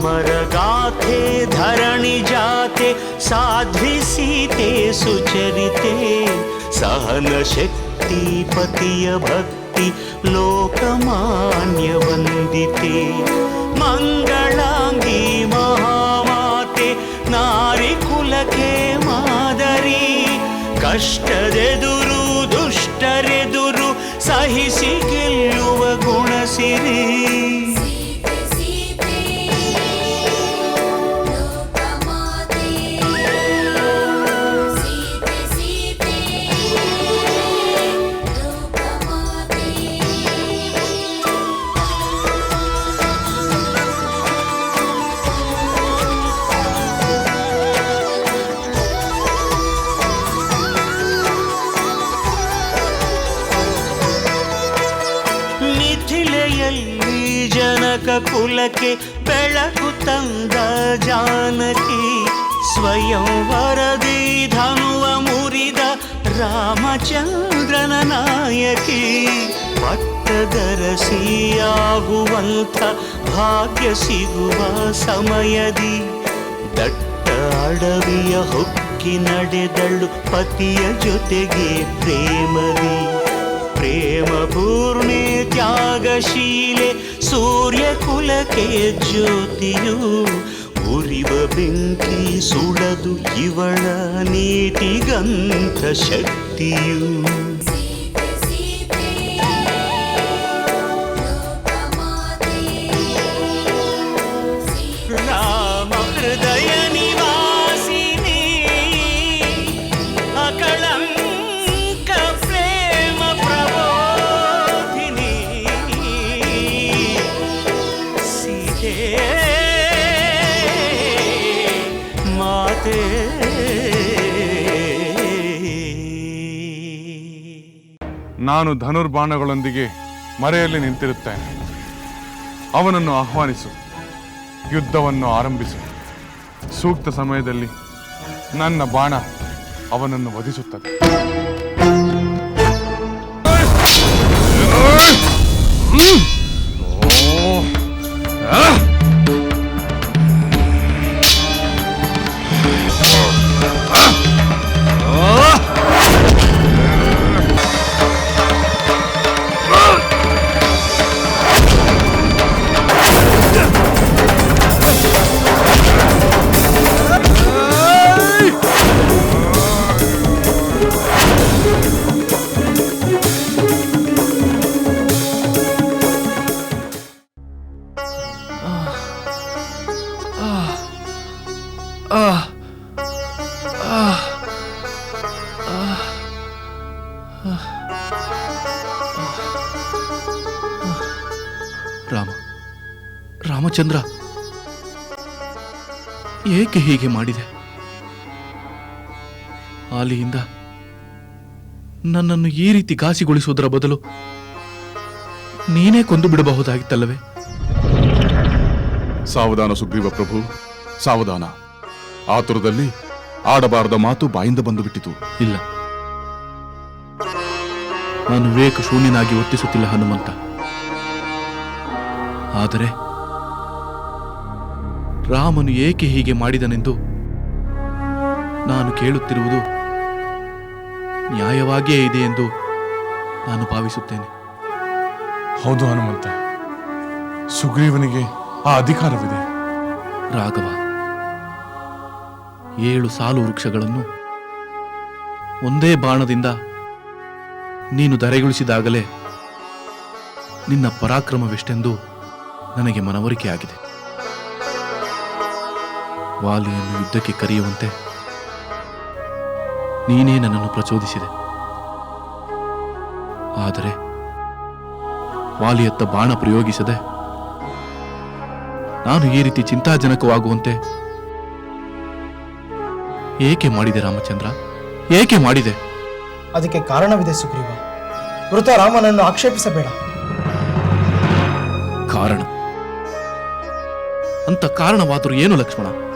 अमरगाथे धरणि जाते साध्वि सीते सुचरिते सहनशक्ति पतिय भक्ति लोकमान्यवन्दिते मङ्गलाङ्गी महामाते नारिकुलके मादरी ಕಷ್ಟದೆದುರು ದುಷ್ಟರೆದುರು ಸಹಿಸಿ ಗೆಲ್ಲುವ ಗುಣಸಿರಿ ಪಟ್ಟದರಸಿಯಾಗುವಂಥ ಭಾಗ್ಯ ಸಿಗುವ ಸಮಯದಿ ದಟ್ಟ ಅಡವಿಯ ಹೊಕ್ಕಿ ನಡೆದಳು ಪತಿಯ ಜೊತೆಗೆ ಪ್ರೇಮದಿ ಪ್ರೇಮ ಪೂರ್ಣೆ ತ್ಯಾಗಶೀಲೆ ಸೂರ್ಯ ಕುಲಕ್ಕೆ ಜ್ಯೋತಿಯು ಉರಿವ ಬೆಂಕಿ ಸುಡದು ಇವಳ ನೀತಿಗಂಧ ಶಕ್ತಿಯು ನಾನು ಧನುರ್ಬಾಣಗಳೊಂದಿಗೆ ಮರೆಯಲ್ಲಿ ನಿಂತಿರುತ್ತೇನೆ. ಅವನನ್ನು ಆಹ್ವಾನಿಸು, ಯುದ್ಧವನ್ನು ಆರಂಭಿಸು. ಸೂಕ್ತ ಸಮಯದಲ್ಲಿ ನನ್ನ ಬಾಣ ಅವನನ್ನು ವಧಿಸುತ್ತದೆ. ರಾಮ ರಾಮಚಂದ್ರ ಏಕೆ ಹೀಗೆ ಮಾಡಿದೆ? ಆಲಿಯಿಂದ ನನ್ನನ್ನು ಈ ರೀತಿ ಘಾಸಿಗೊಳಿಸುವುದರ ಬದಲು ನೀನೇ ಕೊಂದು ಬಿಡಬಹುದಾಗಿತ್ತಲ್ಲವೇ? ಸಾವಧಾನ ಸುಗ್ರೀವ ಪ್ರಭು ಸಾವಧಾನ. ಆತುರದಲ್ಲಿ ಆಡಬಾರದ ಮಾತು ಬಾಯಿಂದ ಬಂದು ಬಿಟ್ಟಿತು. ಇಲ್ಲ. ನಾನು ವಿವೇಕ ಶೂನ್ಯನಾಗಿ ವರ್ತಿಸುತ್ತಿಲ್ಲ ಹನುಮಂತ. ಆದರೆ ರಾಮನು ಏಕೆ ಹೀಗೆ ಮಾಡಿದನೆಂದು ನಾನು ಕೇಳುತ್ತಿರುವುದು ನ್ಯಾಯವಾಗಿಯೇ ಇದೆ ಎಂದು ನಾನು ಭಾವಿಸುತ್ತೇನೆ. ಹೌದು ಹನುಮಂತ. ಸುಗ್ರೀವನಿಗೆ ಆ ಅಧಿಕಾರವಿದೆ. ರಾಘವ ಏಳು ಸಾಲು ವೃಕ್ಷಗಳನ್ನು ಒಂದೇ ಬಾಣದಿಂದ ನೀನು ಧರೆಗೊಳಿಸಿದಾಗಲೇ ನಿನ್ನ ಪರಾಕ್ರಮವೆಷ್ಟೆಂದು ನನಗೆ ಮನವರಿಕೆಯಾಗಿದೆ. ವಾಲಿಯನ್ನು ಯುದ್ಧಕ್ಕೆ ಕರೆಯುವಂತೆ ನೀನೇ ನನ್ನನ್ನು ಪ್ರಚೋದಿಸಿದೆ. ಆದರೆ ವಾಲಿಯತ್ತ ಬಾಣ ಪ್ರಯೋಗಿಸದೆ ನಾನು ಈ ರೀತಿ ಚಿಂತಾಜನಕವಾಗುವಂತೆ ಏಕೆ ಮಾಡಿದೆ ರಾಮಚಂದ್ರ? ಏಕೆ ಮಾಡಿದೆ? ಅದಕ್ಕೆ ಕಾರಣವಿದೆ ಸುಗ್ರೀವ. ಮೃತ ರಾಮನನ್ನು ಆಕ್ಷೇಪಿಸಬೇಡ. ಕಾರಣ? ಅಂತ ಕಾರಣವಾದರೂ ಏನು ಲಕ್ಷ್ಮಣ?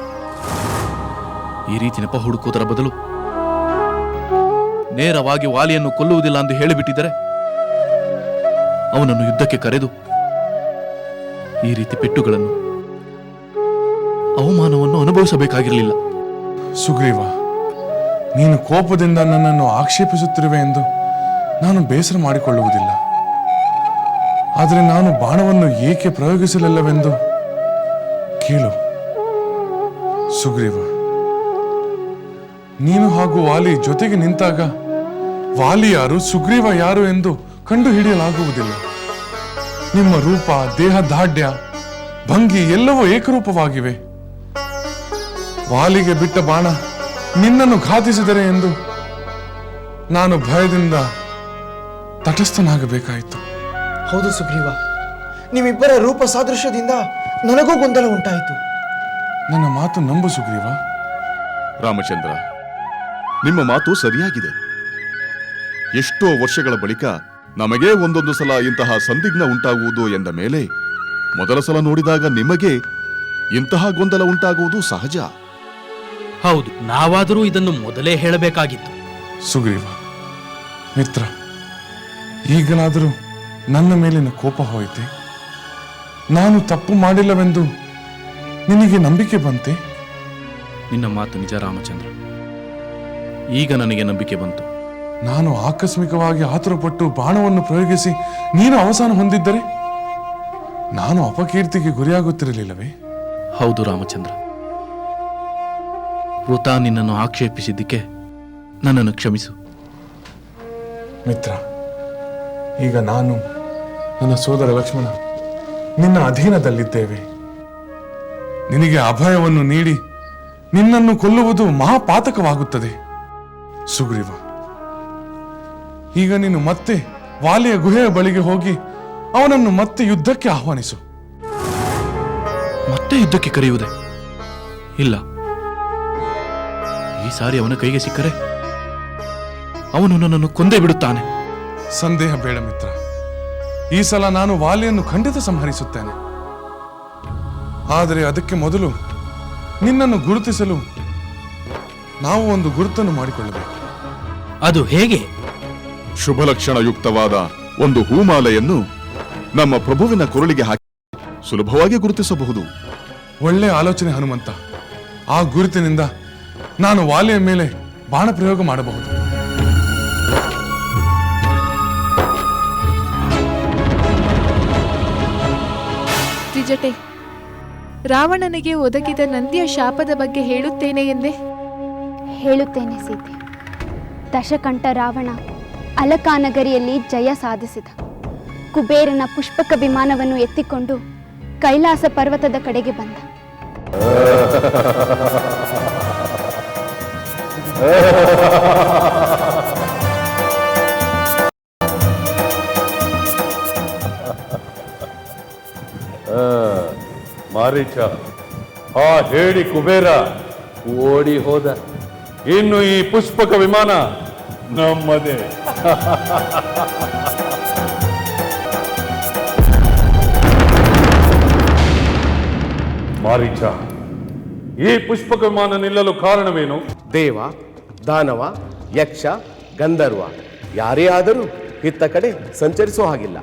ಈ ರೀತಿ ನೆಪ ಹುಡುಕುವುದರ ಬದಲು ನೇರವಾಗಿ ವಾಲಿಯನ್ನು ಕೊಲ್ಲುವುದಿಲ್ಲ ಎಂದು ಹೇಳಿಬಿಟ್ಟಿದ್ದರೆ ಅವನನ್ನು ಯುದ್ಧಕ್ಕೆ ಕರೆದು ಈ ರೀತಿ ಪೆಟ್ಟುಗಳನ್ನು ಅವಮಾನವನ್ನು ಅನುಭವಿಸಬೇಕಾಗಿರಲಿಲ್ಲ. ಸುಗ್ರೀವ, ನೀನು ಕೋಪದಿಂದ ನನ್ನನ್ನು ಆಕ್ಷೇಪಿಸುತ್ತಿರುವೆ ಎಂದು ನಾನು ಬೇಸರ ಮಾಡಿಕೊಳ್ಳುವುದಿಲ್ಲ. ಆದರೆ ನಾನು ಬಾಣವನ್ನು ಏಕೆ ಪ್ರಯೋಗಿಸಲಿಲ್ಲವೆಂದು ಕೇಳು. ಸುಗ್ರೀವ ನೀನು ಹಾಗೂ ವಾಲಿ ಜೊತೆಗೆ ನಿಂತಾಗ ವಾಲಿ ಯಾರು ಸುಗ್ರೀವ ಯಾರು ಎಂದು ಕಂಡು ಹಿಡಿಯಲಾಗುವುದಿಲ್ಲ ನಿಮ್ಮ ರೂಪ ದೇಹ ದಾಢ್ಯ ಭಂಗಿ ಎಲ್ಲವೂ ಏಕರೂಪವಾಗಿವೆ. ವಾಲಿಗೆ ಬಿಟ್ಟ ಬಾಣ ನಿನ್ನನ್ನು ಘಾತಿಸಿದರೆ ಎಂದು ನಾನು ಭಯದಿಂದ ತಟಸ್ಥನಾಗಬೇಕಾಯಿತು. ಹೌದು ಸುಗ್ರೀವ. ನಿಮ್ಮಿಬ್ಬರ ರೂಪ ಸಾದೃಶ್ಯದಿಂದ ನನಗೂ ಗೊಂದಲ ಉಂಟಾಯಿತು. ನನ್ನ ಮಾತು ನಂಬು ಸುಗ್ರೀವ. ರಾಮಚಂದ್ರ ನಿಮ್ಮ ಮಾತು ಸರಿಯಾಗಿದೆ. ಎಷ್ಟೋ ವರ್ಷಗಳ ಬಳಿಕ ನಮಗೇ ಒಂದೊಂದು ಸಲ ಇಂತಹ ಸಂದಿಗ್ನ ಉಂಟಾಗುವುದು ಎಂದ ಮೇಲೆ ಮೊದಲ ಸಲ ನೋಡಿದಾಗ ನಿಮಗೆ ಇಂತಹ ಗೊಂದಲ ಉಂಟಾಗುವುದು ಸಹಜ. ಹೌದು ನಾವಾದರೂ ಇದನ್ನು ಮೊದಲೇ ಹೇಳಬೇಕಾಗಿತ್ತು. ಸುಗ್ರೀವ ಮಿತ್ರ ಈಗಲಾದರೂ ನನ್ನ ಮೇಲಿನ ಕೋಪ ಹೋಯಿತೆ? ನಾನು ತಪ್ಪು ಮಾಡಿಲ್ಲವೆಂದು ನಿನಗೆ ನಂಬಿಕೆ ಬಂತೆ? ನಿನ್ನ ಮಾತು ನಿಜ ರಾಮಚಂದ್ರ. ಈಗ ನನಗೆ ನಂಬಿಕೆ ಬಂತು. ನಾನು ಆಕಸ್ಮಿಕವಾಗಿ ಆತುರಪಟ್ಟು ಬಾಣವನ್ನು ಪ್ರಯೋಗಿಸಿ ನೀನು ಅವಸಾನ ಹೊಂದಿದ್ದರೆ ನಾನು ಅಪಕೀರ್ತಿಗೆ ಗುರಿಯಾಗುತ್ತಿರಲಿಲ್ಲವೇ? ಹೌದು ರಾಮಚಂದ್ರ. ವೃತ ನಿನ್ನನ್ನು ಆಕ್ಷೇಪಿಸಿದ್ದಕ್ಕೆ ನನ್ನನ್ನು ಕ್ಷಮಿಸು. ಮಿತ್ರ ಈಗ ನಾನು ನನ್ನ ಸೋದರ ಲಕ್ಷ್ಮಣ ನಿನ್ನ ಅಧೀನದಲ್ಲಿದ್ದೇವೆ. ನಿನಗೆ ಅಭಯವನ್ನು ನೀಡಿ ನಿನ್ನನ್ನು ಕೊಲ್ಲುವುದು ಮಹಾಪಾತಕವಾಗುತ್ತದೆ. ಸುಗ್ರೀವ ಈಗ ನೀನು ಮತ್ತೆ ವಾಲಿಯ ಗುಹೆಯ ಬಳಿಗೆ ಹೋಗಿ ಅವನನ್ನು ಮತ್ತೆ ಯುದ್ಧಕ್ಕೆ ಆಹ್ವಾನಿಸು. ಮತ್ತೆ ಯುದ್ಧಕ್ಕೆ ಕರೆಯುವುದೇ? ಇಲ್ಲ. ಈ ಸಾರಿ ಅವನ ಕೈಗೆ ಸಿಕ್ಕರೆ ಅವನು ನನ್ನನ್ನು ಕೊಂದೇ ಬಿಡುತ್ತಾನೆ. ಸಂದೇಹ ಬೇಡ ಮಿತ್ರ. ಈ ಸಲ ನಾನು ವಾಲಿಯನ್ನು ಖಂಡಿತ ಸಂಹರಿಸುತ್ತೇನೆ. ಆದರೆ ಅದಕ್ಕೆ ಮೊದಲು ನಿನ್ನನ್ನು ಗುರುತಿಸಲು ನಾವು ಒಂದು ಗುರುತನ್ನು ಮಾಡಿಕೊಳ್ಳಬೇಕು. ಅದು ಹೇಗೆ? ಶುಭ ಲಕ್ಷಣಯುಕ್ತವಾದ ಒಂದು ಹೂಮಾಲೆಯನ್ನು ನಮ್ಮ ಪ್ರಭುವಿನ ಕೊರಳಿಗೆ ಹಾಕಿ ಸುಲಭವಾಗಿ ಗುರುತಿಸಬಹುದು. ಒಳ್ಳೆ ಆಲೋಚನೆ ಹನುಮಂತ. ಆ ಗುರುತಿನಿಂದ ನಾನು ವಾಲೆಯ ಮೇಲೆ ಬಾಣ ಪ್ರಯೋಗ ಮಾಡಬಹುದು. ತ್ರಿಜಟೆ ರಾವಣನಿಗೆ ಒದಗಿದ ನಂದಿಯ ಶಾಪದ ಬಗ್ಗೆ ಹೇಳುತ್ತೇನೆ ಎಂದೆ? ಹೇಳುತ್ತೇನೆ ಸೀತೆ. ದಶಕಂಠ ರಾವಣ ಅಲಕಾನಗರಿಯಲ್ಲಿ ಜಯ ಸಾಧಿಸಿದ. ಕುಬೇರನ ಪುಷ್ಪಕ ವಿಮಾನವನ್ನು ಎತ್ತಿಕೊಂಡು ಕೈಲಾಸ ಪರ್ವತದ ಕಡೆಗೆ ಬಂದ. ಮಾರೀಚ, ಆ ಹೇಳಿ ಕುಬೇರ, ಓಡಿ ಹೋದ. ಇನ್ನು ಈ ಪುಷ್ಪಕ ವಿಮಾನ ನಮ್ಮದೇ. ಮಾರೀಚ ಈ ಪುಷ್ಪಕ ವಿಮಾನ ನಿಲ್ಲಲು ಕಾರಣವೇನು? ದೇವ ದಾನವ ಯಕ್ಷ ಗಂಧರ್ವ ಯಾರೇ ಆದರೂ ಇತ್ತ ಕಡೆ ಸಂಚರಿಸುವ ಹಾಗಿಲ್ಲ.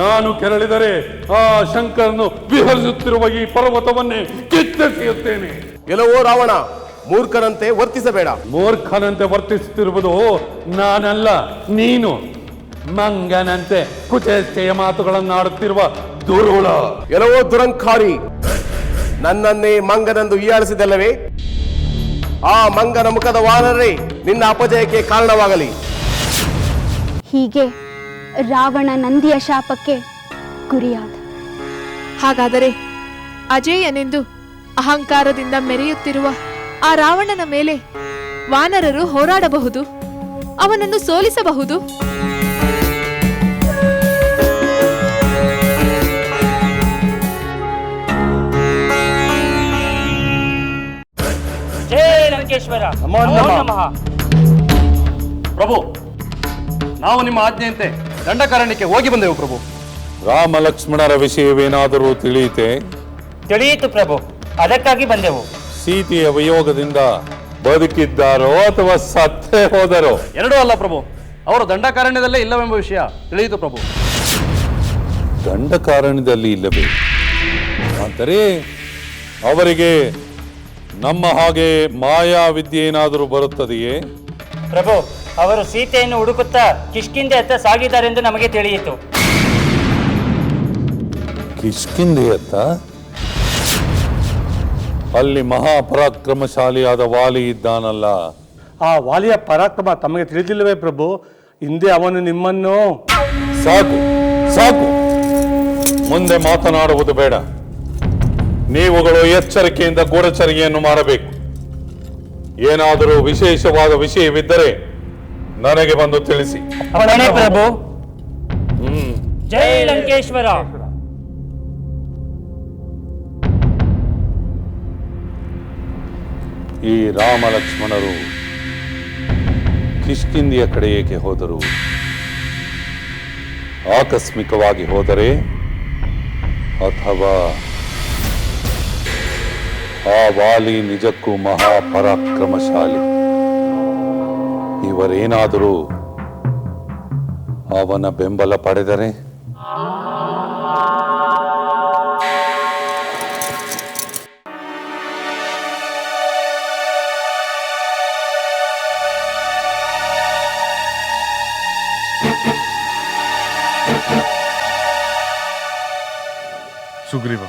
ನಾನು ಕೆರಳಿದರೆ ಆ ಶಂಕರನು ವಿಹರಿಸುತ್ತಿರುವ ಈ ಪರ್ವತವನ್ನೇ ಕಿತ್ತೆಸೆಯುತ್ತೇನೆ ಎಲ್ಲವೋ ರಾವಣ. ಮೂರ್ಖರಂತೆ ವರ್ತಿಸಬೇಡ. ಮೂರ್ಖನಂತೆ ವರ್ತಿಸುತ್ತಿರುವುದು ನಾನಲ್ಲ ನೀನು. ಮಂಗನಂತೆ ಕುಚೇಷ್ಟೆಯ ಮಾತುಗಳನ್ನಾಡುತ್ತಿರುವ ದುರುಳ. ಎಲ್ಲವೋ ದುರಂಕಾರಿ. ನನ್ನನ್ನೇ ಮಂಗನಂದು ಹೀಯಾಳಿಸಿದಲ್ಲವೇ ಆ ಮಂಗನ ಮುಖದ ವಾನರೇ ನಿನ್ನ ಅಪಜಯಕ್ಕೆ ಕಾರಣವಾಗಲಿ. ಹೀಗೆ ರಾವಣ ನಂದಿಯ ಶಾಪಕ್ಕೆ ಗುರಿಯಾದ. ಹಾಗಾದರೆ ಅಜೇಯನೆಂದು ಅಹಂಕಾರದಿಂದ ಮೆರೆಯುತ್ತಿರುವ ಆ ರಾವಣನ ಮೇಲೆ ವಾನರರು ಹೋರಾಡಬಹುದು ಅವನನ್ನು ಸೋಲಿಸಬಹುದು. ಪ್ರಭು ನಾವು ನಿಮ್ಮ ಆಜ್ಞೆಯಂತೆ ದಂಡಕಾರಣ್ಯಕ್ಕೆ ಹೋಗಿ ಬಂದೆವು ಪ್ರಭು. ರಾಮ ಲಕ್ಷ್ಮಣರ ವಿಷಯವೇನಾದರೂ ತಿಳಿಯಿತೆ? ತಿಳಿಯಿತು ಪ್ರಭು ಅದಕ್ಕಾಗಿ ಬಂದೆವು. ಸೀತೆಯ ವಿಯೋಗದಿಂದ ಬದುಕಿದ್ದಾರೋ ಅಥವಾ ಸತ್ತೇ ಹೋದರೋ? ಎರಡೂ ಅಲ್ಲ ಪ್ರಭು. ಅವರು ದಂಡಕಾರಣ್ಯದಲ್ಲೇ ಇಲ್ಲವೆಂಬ ವಿಷಯ ತಿಳಿಯಿತು ಪ್ರಭು. ದಂಡಕಾರಣ್ಯದಲ್ಲಿ ಇಲ್ಲವೇ? ಅಂದರೆ ಅವರಿಗೆ ನಮ್ಮ ಹಾಗೆ ಮಾಯಾ ವಿದ್ಯೆ ಏನಾದರೂ ಬರುತ್ತದೆಯೇ? ಪ್ರಭು ಅವರು ಸೀತೆಯನ್ನು ಹುಡುಕುತ್ತಾ ಕಿಷ್ಕಿಂದೆ ಹತ್ತ ಸಾಗಿದ್ದಾರೆಂದು ನಮಗೆ ತಿಳಿಯಿತು. ಕಿಷ್ಕಿಂದೆಯತ್ತ ಅಲ್ಲಿ ಮಹಾಪರಾಕ್ರಮಶಾಲಿಯಾದ ವಾಲಿ ಇದ್ದಾನಲ್ಲ. ಆ ವಾಲಿಯ ಪರಾಕ್ರಮ ತಮಗೆ ತಿಳಿದಿಲ್ಲವೇ ಪ್ರಭು? ಹಿಂದೆ ಅವನು ನಿಮ್ಮನ್ನು ಸಾಕು ಸಾಕು. ಮುಂದೆ ಮಾತನಾಡುವುದು ಬೇಡ. ನೀವುಗಳು ಎಚ್ಚರಿಕೆಯಿಂದ ಗೂಢಚರಿಗೆಯನ್ನು ಮಾಡಬೇಕು ಏನಾದರೂ ವಿಶೇಷವಾದ ವಿಷಯವಿದ್ದರೆ ನನಗೆ ಬಂದು ತಿಳಿಸಿ. ಪ್ರಭು. ಹ್ಮ್. ಜೈ ಲಂಕೇಶ್ವರ. ಈ ರಾಮ ಲಕ್ಷ್ಮಣರು ಕಿಷ್ಕಿಂದಿಯ ಕಡೆ ಏಕೆ ಹೋದರು? ಆಕಸ್ಮಿಕವಾಗಿ ಹೋದರೆ ಅಥವಾ ಆ ವಾಲಿ ನಿಜಕ್ಕೂ ಮಹಾಪರಾಕ್ರಮಶಾಲಿ? ಇವರೇನಾದರೂ ಅವನ ಬೆಂಬಲ ಪಡೆದರೆ? ಸುಗ್ರೀವ.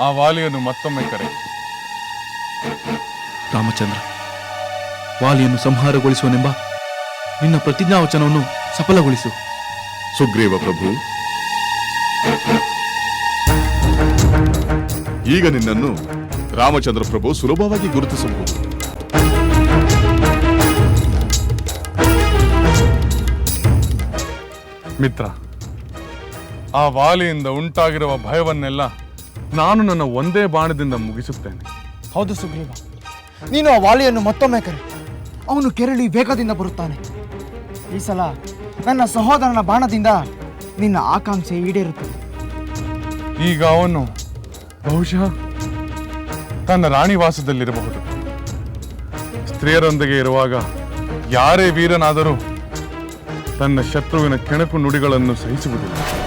ಆ ವಾಲಿಯನ್ನು ಮತ್ತೊಮ್ಮೆ ಕರೆ. ರಾಮಚಂದ್ರ ವಾಲಿಯನ್ನು ಸಂಹಾರಗೊಳಿಸುವನೆಂಬ ನಿನ್ನ ಪ್ರತಿಜ್ಞಾವಚನವನ್ನು ಸಫಲಗೊಳಿಸು. ಸುಗ್ರೀವ ಪ್ರಭು ಈಗ ನಿನ್ನನ್ನು ರಾಮಚಂದ್ರ ಪ್ರಭು ಸುಲಭವಾಗಿ ಗುರುತಿಸಬಹುದು. ಮಿತ್ರ ಆ ವಾಲಿಯಿಂದ ಉಂಟಾಗಿರುವ ಭಯವನ್ನೆಲ್ಲ ನಾನು ನನ್ನ ಒಂದೇ ಬಾಣದಿಂದ ಮುಗಿಸುತ್ತೇನೆ. ಹೌದು ಸುಗ್ರೀವ. ನೀನು ಆ ವಾಲಿಯನ್ನು ಮತ್ತೊಮ್ಮೆ ಕರೆ. ಅವನು ಕೆರಳಿ ವೇಗದಿಂದ ಬರುತ್ತಾನೆ. ಈ ಸಲ ನನ್ನ ಸಹೋದರನ ಬಾಣದಿಂದ ನಿನ್ನ ಆಕಾಂಕ್ಷೆ ಈಡೇರುತ್ತದೆ. ಈಗ ಅವನು ಬಹುಶಃ ತನ್ನ ರಾಣಿವಾಸದಲ್ಲಿರಬಹುದು. ಸ್ತ್ರೀಯರೊಂದಿಗೆ ಇರುವಾಗ ಯಾರೇ ವೀರನಾದರೂ ತನ್ನ ಶತ್ರುವಿನ ಕೆಣಕು ನುಡಿಗಳನ್ನು ಸಹಿಸುವುದಿಲ್ಲ.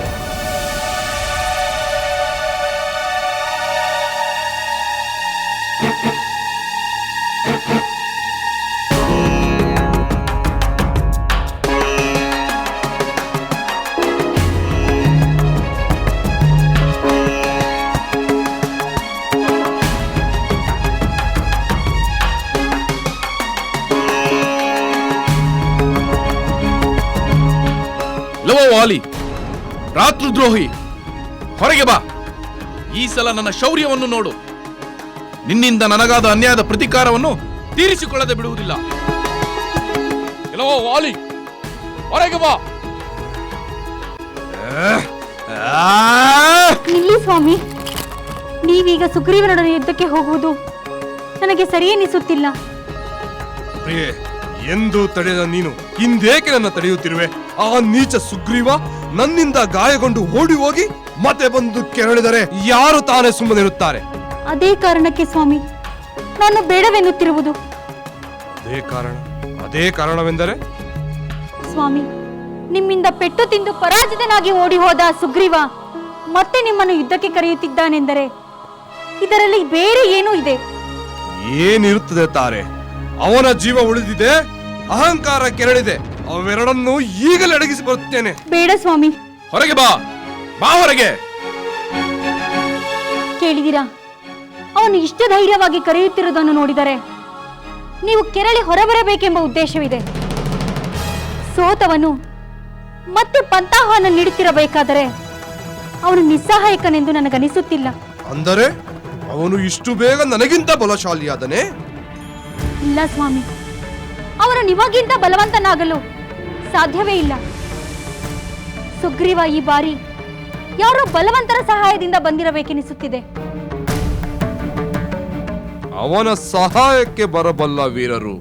ಲವ ರಾತ್ರಿದ್ರೋಹಿ. ಹೊರಗೆ ಬಾ. ಈ ಸಲ ನನ್ನ ಶೌರ್ಯವನ್ನು ನೋಡು. ನಿನ್ನಿಂದ ನನಗಾದ ಅನ್ಯಾಯದ ಪ್ರತಿಕಾರವನ್ನು ತೀರಿಸಿಕೊಳ್ಳದೆ ಬಿಡುವುದಿಲ್ಲ. ವಾಲಿ. ಹೊರಗೆ ಬಾ. ನಿಲ್ಲಿ ಸ್ವಾಮಿ. ನೀವೀಗ ಸುಗ್ರೀವನೊಡನೆ ಯುದ್ಧಕ್ಕೆ ಹೋಗುವುದು ನನಗೆ ಸರಿಯೆನಿಸುತ್ತಿಲ್ಲ ಪ್ರಿಯೆ ಎಂದು ತಡೆದ ನೀನು ಹಿಂದೇಕೆ ನನ್ನ ತಡೆಯುತ್ತಿರುವೆ? ಆ ನೀಚ ಸುಗ್ರೀವ ನನ್ನಿಂದ ಗಾಯಗೊಂಡು ಓಡಿ ಹೋಗಿ ಮತ್ತೆ ಬಂದು ಕೆರಳಿದರೆ ಯಾರು ತಾನೇ ಸುಮ್ಮನಿರುತ್ತಾರೆ? ಅದೇ ಕಾರಣಕ್ಕೆ ಸ್ವಾಮಿ ನಾನು ಬೇಡವೆನ್ನುತ್ತಿರುವುದು. ಅದೇ ಕಾರಣ ಅದೇ ಕಾರಣವೆಂದರೆ? ಸ್ವಾಮಿ ನಿಮ್ಮಿಂದ ಪೆಟ್ಟು ತಿಂದು ಪರಾಜಿತನಾಗಿ ಓಡಿ ಹೋದ ಸುಗ್ರೀವ ಮತ್ತೆ ನಿಮ್ಮನ್ನು ಯುದ್ಧಕ್ಕೆ ಕರೆಯುತ್ತಿದ್ದಾನೆಂದರೆ ಇದರಲ್ಲಿ ಬೇರೆ ಏನೂ ಇದೆ? ಏನಿರುತ್ತದೆ ತಾರೆ? ಅವನ ಜೀವ ಉಳಿದಿದೆ ಅಹಂಕಾರ ಕೆರಳಿದೆ. ಅವೆರಡನ್ನು ಈಗಲೇ ಅಡಗಿಸಿ ಬರುತ್ತೇನೆ. ಬೇಡ ಸ್ವಾಮಿ. ಹೊರಗೆ ಬಾ. ಬಾ ಹೊರಗೆ. ಕೇಳಿದಿರಾ ಅವನು ಇಷ್ಟ ಧೈರ್ಯವಾಗಿ ಕರೆಯುತ್ತಿರುವುದನ್ನು ನೋಡಿದರೆ ನೀವು ಕೆರಳಿ ಹೊರಬರಬೇಕೆಂಬ ಉದ್ದೇಶವಿದೆ. ಸೋತವನು ಮತ್ತೆ ಪಂತಾಹನ ನೀಡುತ್ತಿರಬೇಕಾದರೆ ಅವನು ನಿಸ್ಸಹಾಯಕನೆಂದು ನನಗನಿಸುತ್ತಿಲ್ಲ. ಅಂದರೆ ಅವನು ಇಷ್ಟು ಬೇಗ ನನಗಿಂತ ಬಲಶಾಲಿಯಾದನೆ? ಇಲ್ಲ ಸ್ವಾಮಿ. ಅವನು ನಿಮಗಿಂತ ಬಲವಂತನಾಗಲು ಸಾಧ್ಯವೇ ಇಲ್ಲ. ಸುಗ್ರೀವ ಈ ಬಾರಿ ಯಾರೋ ಬಲವಂತರ ಸಹಾಯದಿಂದ ಬಂದಿರಬೇಕೆನಿಸುತ್ತಿದೆ. ಅವನ ಸಹಾಯಕ್ಕೆ ಬರಬಲ್ಲ ವೀರರು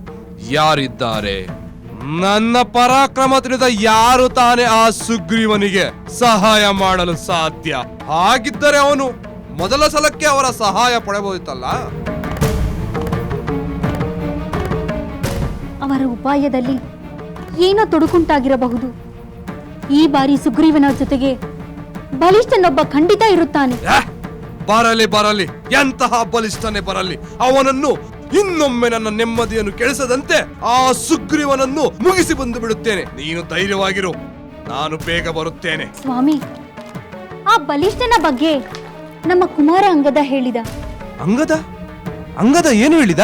ಯಾರಿದ್ದಾರೆ? ನನ್ನ ಪರಾಕ್ರಮ ತಿಳಿದ ಯಾರು ತಾನೇ ಆ ಸುಗ್ರೀವನಿಗೆ ಸಹಾಯ ಮಾಡಲು ಸಾಧ್ಯ? ಹಾಗಿದ್ದರೆ ಅವನು ಮೊದಲ ಸಲಕ್ಕೆ ಅವರ ಸಹಾಯ ಪಡೆಬಹುದಿತ್ತಲ್ಲ ಅವರ ಉಪಾಯದಲ್ಲಿ ಏನೋ ತೊಡಕುಂಟಾಗಿರಬಹುದು. ಈ ಬಾರಿ ಸುಗ್ರೀವನ ಜೊತೆಗೆ ಬಲಿಷ್ಠನೊಬ್ಬ ಖಂಡಿತ ಇರುತ್ತಾನೆ. ಬರಲಿ ಬರಲಿ ಎಂತಹ ಬಲಿಷ್ಠನೇ ಬರಲಿ ಅವನನ್ನು ಇನ್ನೊಮ್ಮೆ ನನ್ನ ನೆಮ್ಮದಿಯನ್ನು ಕೆಳಿಸದಂತೆ ಆ ಸುಗ್ರೀವನನ್ನು ಮುಗಿಸಿ ಬಂದು ಬಿಡುತ್ತೇನೆ. ನೀನು ಧೈರ್ಯವಾಗಿರು ನಾನು ಬೇಗ ಬರುತ್ತೇನೆ. ಸ್ವಾಮಿ ಆ ಬಲಿಷ್ಠನ ಬಗ್ಗೆ ನಮ್ಮ ಕುಮಾರ ಅಂಗದ ಹೇಳಿದ. ಅಂಗದ? ಅಂಗದ ಏನು ಹೇಳಿದ?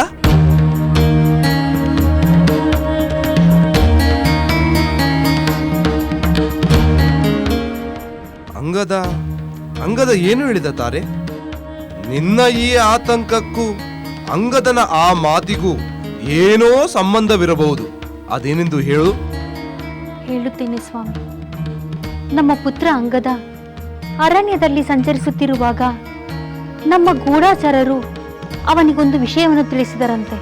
ಅಂಗದ ಅಂಗದ ಏನು ಹೇಳಿದ ತಾರೆ? ನಿನ್ನ ಈ ಆತಂಕಕ್ಕೂ ಅಂಗದನ ಆ ಮಾತಿಗೂ ಏನೋ ಸಂಬಂಧವಿರಬಹುದು. ಅದೇನೆಂದು ಹೇಳು? ಹೇಳುತ್ತೇನೆ ಸ್ವಾಮಿ. ನಮ್ಮ ಪುತ್ರ ಅಂಗದ ಅರಣ್ಯದಲ್ಲಿ ಸಂಚರಿಸುತ್ತಿರುವಾಗ ನಮ್ಮ ಗೂಢಾಚಾರರು ಅವನಿಗೊಂದು ವಿಷಯವನ್ನು ತಿಳಿಸಿದರಂತೆ.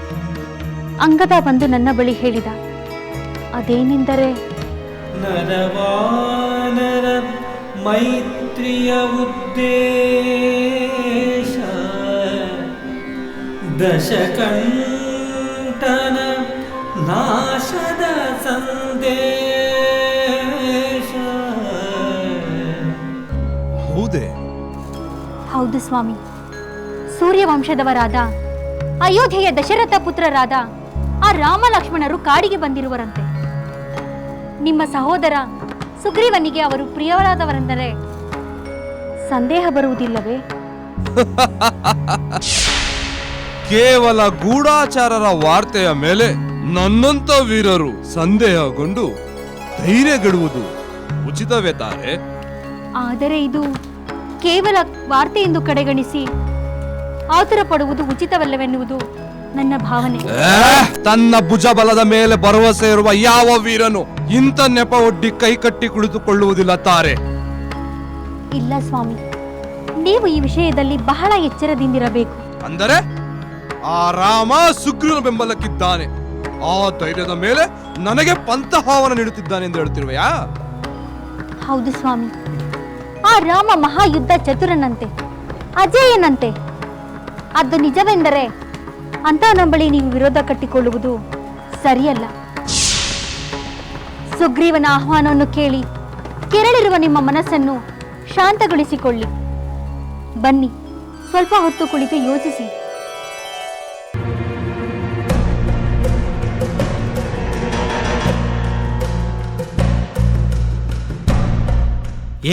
ಅಂಗದ ಬಂದು ನನ್ನ ಬಳಿ ಹೇಳಿದ ಅದೇನೆಂದರೆ ನರವಾನರ ಮೈತ್ರಿಯ ಉದ್ದೇಶ. ದಶಕಂಠನ ನಾಶದ ಸಂದೇಶ. ಹೌದೇ? ಹೌದು ಸ್ವಾಮಿ. ಸೂರ್ಯವಂಶದವರಾದ ಅಯೋಧ್ಯೆಯ ದಶರಥ ಪುತ್ರರಾದ ಆ ರಾಮ ಲಕ್ಷ್ಮಣರು ಕಾಡಿಗೆ ಬಂದಿರುವರಂತೆ. ನಿಮ್ಮ ಸಹೋದರ ಸುಗ್ರೀವನಿಗೆ ಅವರು ಪ್ರಿಯವರಾದವರೆಂದರೆ ಸಂದೇಹ ಬರುವುದಿಲ್ಲವೇ? ಕೇವಲ ಗೂಢಾಚಾರರ ವಾರ್ತೆಯ ಮೇಲೆ ನನ್ನಂತ ವೀರರು ಸಂದೇಹಗೊಂಡು ಧೈರ್ಯಗೆಡುವುದು ಉಚಿತವೇ ತಾರೆ. ಆದರೆ ಇದು ಕೇವಲ ವಾರ್ತೆ ಎಂದು ಕಡೆಗಣಿಸಿ ಆತುರ ಪಡುವುದು ಉಚಿತವಲ್ಲವೆನ್ನುವುದು ನನ್ನ ಭಾವನೆ. ತನ್ನ ಭುಜಬಲದ ಮೇಲೆ ಭರವಸೆ ಇರುವ ಯಾವ ವೀರನು ಇಂಥ ನೆಪ ಒಡ್ಡಿ ಕೈ ಕಟ್ಟಿ ಕುಳಿತುಕೊಳ್ಳುವುದಿಲ್ಲ ತಾರೆ. ಇಲ್ಲ ಸ್ವಾಮಿ ನೀವು ಈ ವಿಷಯದಲ್ಲಿ ಬಹಳ ಎಚ್ಚರದಿಂದಿರಬೇಕು. ಅಂದರೆ ಆ ರಾಮ ಸುಗ್ರೀವನ ಬೆಂಬಲಕ್ಕಿದ್ದಾನೆ. ಆ ಧೈರ್ಯದ ಮೇಲೆ ನನಗೆ ಪಂಥಹಾವನ ನೀಡುತ್ತಿದ್ದಾನೆ ಎಂದು ಹೇಳ್ತಿರುವೆಯಾ? ಹೌದು ಸ್ವಾಮಿ ಆ ರಾಮ ಮಹಾಯುದ್ಧ ಚತುರನಂತೆ ಅಜೇಯನಂತೆ. ಅದು ನಿಜವೆಂದರೆ ಅಂತವನ ನಂಬಳಿ ನೀವು ವಿರೋಧ ಕಟ್ಟಿಕೊಳ್ಳುವುದು ಸರಿಯಲ್ಲ. ಸುಗ್ರೀವನ ಆಹ್ವಾನವನ್ನು ಕೇಳಿ ಕೆರಳಿರುವ ನಿಮ್ಮ ಮನಸ್ಸನ್ನು ಶಾಂತಗೊಳಿಸಿಕೊಳ್ಳಿ. ಬನ್ನಿ ಸ್ವಲ್ಪ ಹೊತ್ತು ಕುಳಿತು ಯೋಚಿಸಿ.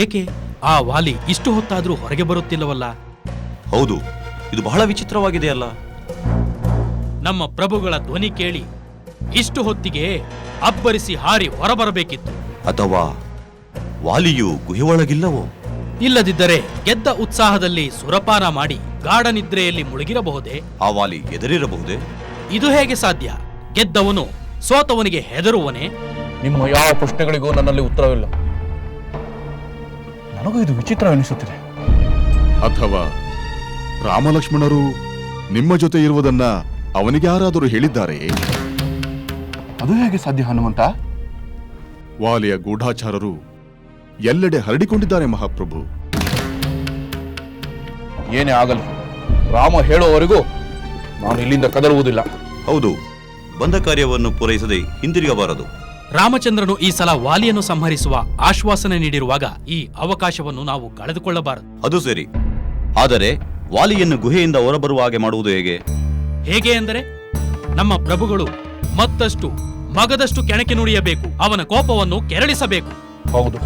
ಏಕೆ? ಆ ವಾಲಿ ಇಷ್ಟು ಹೊತ್ತಾದರೂ ಹೊರಗೆ ಬರುತ್ತಿಲ್ಲವಲ್ಲ? ಹೌದು ಇದು ಬಹಳ ವಿಚಿತ್ರವಾಗಿದೆಯಲ್ಲ. ನಮ್ಮ ಪ್ರಭುಗಳ ಧ್ವನಿ ಕೇಳಿ ಇಷ್ಟು ಹೊತ್ತಿಗೆ ಅಬ್ಬರಿಸಿ ಹಾರಿ ಹೊರಬರಬೇಕಿತ್ತು. ಅಥವಾ ವಾಲಿಯು ಗುಹೆಯೊಳಗಿಲ್ಲವೋ? ಇಲ್ಲದಿದ್ದರೆ ಗೆದ್ದ ಉತ್ಸಾಹದಲ್ಲಿ ಸುರಪಾನ ಮಾಡಿ ಗಾಢನಿದ್ರೆಯಲ್ಲಿ ಮುಳುಗಿರಬಹುದೇ? ಆ ವಾಲಿ ಎದುರಿರಬಹುದೇ ಇದು ಹೇಗೆ ಸಾಧ್ಯ? ಗೆದ್ದವನು ಸೋತವನಿಗೆ ಹೆದರುವನೇ? ನಿಮ್ಮ ಯಾವ ಪ್ರಶ್ನೆಗಳಿಗೂ ನನ್ನಲ್ಲಿ ಉತ್ತರವಿಲ್ಲ. ನನಗೂ ಇದು ವಿಚಿತ್ರ ವಿಚಿತ್ರವೆನಿಸುತ್ತಿದೆ. ಅಥವಾ ರಾಮಲಕ್ಷ್ಮಣರು ನಿಮ್ಮ ಜೊತೆ ಇರುವುದನ್ನ ಅವನಿಗೆ ಯಾರಾದರೂ ಹೇಳಿದ್ದಾರೆ? ಅದು ಹೇಗೆ ಸಾಧ್ಯ ಹನುಮಂತ? ವಾಲಿಯ ಗೂಢಾಚಾರರು ಎಲ್ಲೆಡೆ ಹರಡಿಕೊಂಡಿದ್ದಾರೆ ಮಹಾಪ್ರಭು. ಏನೇ ಆಗಲ್ಲ ರಾಮ ಹೇಳುವವರೆಗೂ ನಾನು ಇಲ್ಲಿಂದ ಕದರುವುದಿಲ್ಲ. ಹೌದು ಬಂದ ಕಾರ್ಯವನ್ನು ಪೂರೈಸದೆ ಹಿಂದಿರುಗಬಾರದು ರಾಮಚಂದ್ರನು ಈ ಸಲ ವಾಲಿಯನ್ನು ಸಂಹರಿಸುವ ಆಶ್ವಾಸನೆ ನೀಡಿರುವಾಗ ಈ ಅವಕಾಶವನ್ನು ನಾವು ಕಳೆದುಕೊಳ್ಳಬಾರದು. ಅದು ಸರಿ. ಆದರೆ ವಾಲಿಯನ್ನು ಗುಹೆಯಿಂದ ಹೊರಬರುವ ಹಾಗೆ ಮಾಡುವುದು ಹೇಗೆ? ಹೇಗೆ ಅಂದರೆ ನಮ್ಮ ಪ್ರಭುಗಳು ಮತ್ತಷ್ಟು ಮಗದಷ್ಟು ಕೆಣಕಿ ನುಡಿಯಬೇಕು. ಅವನ ಕೋಪವನ್ನು ಕೆರಳಿಸಬೇಕು. ಹೌದು.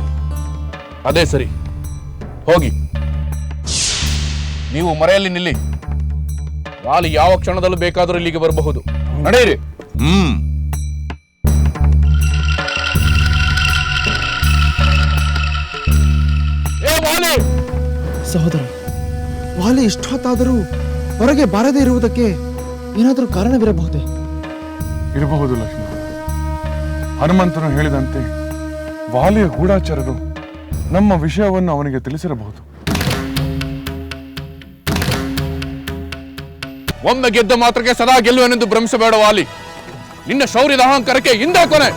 ಅದೇ ಸರಿ. ಹೋಗಿ. ನೀವು ಮರೆಯಲ್ಲಿ ನಿಲ್ಲಿ. ವಾಲಿ ಯಾವ ಕ್ಷಣದಲ್ಲೂ ಬೇಕಾದರೂ ಇಲ್ಲಿಗೆ ಬರಬಹುದು. ನಡೆಯಿರಿ. ಹ್ಮ್. ಏ ವಾಲಿ! ಸಹೋದರ ವಾಲಿ ಇಷ್ಟೊತ್ತಾದರೂ ಹೊರಗೆ ಬಾರದೇ ಇರುವುದಕ್ಕೆ ಏನಾದರೂ ಕಾರಣವಿರಬಹುದೇ? ಇರಬಹುದು ಲಕ್ಷ್ಮಣ ಹನುಮಂತನು ಹೇಳಿದಂತೆ ವಾಲಿಯ ಗೂಢಾಚಾರರು ನಮ್ಮ ವಿಷಯವನ್ನು ಅವನಿಗೆ ತಿಳಿಸಿರಬಹುದು. ಒಮ್ಮೆ ಗೆದ್ದ ಮಾತ್ರಕ್ಕೆ ಸದಾ ಗೆಲ್ಲುವನೆಂದು ಭ್ರಮಿಸಬೇಡ ವಾಲಿ. ನಿನ್ನ ಶೌರ್ಯದ ಅಹಂಕಾರಕ್ಕೆ ಹಿಂದೆ ಕೊನೆ.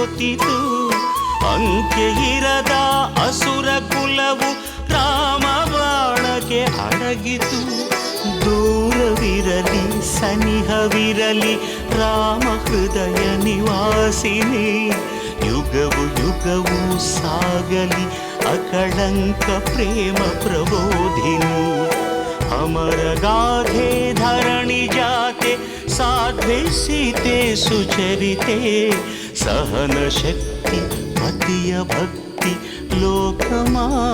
ಸೋತಿತು. ಇರದ ಅಸುರ ಕುಲವು ರಾಮ ಬಾಣಕ್ಕೆ ಅಡಗಿತು. ದೂರವಿರಲಿ, ಸನಿಹವಿರಲಿ, ರಾಮ ಹೃದಯ ನಿವಾಸಿನಿ. ಯುಗವು ಯುಗವು ಸಾಗಲಿ, ಅಕಳಂಕ ಪ್ರೇಮ ಪ್ರಬೋಧಿನಿ. ಅಮರ ಗಾಧೆ ಧರಣಿ ಜಾತೆ ప్రార్థిసితే సుచరితే సహన శక్తి పతియ భక్తి లోకమాన్యవందితే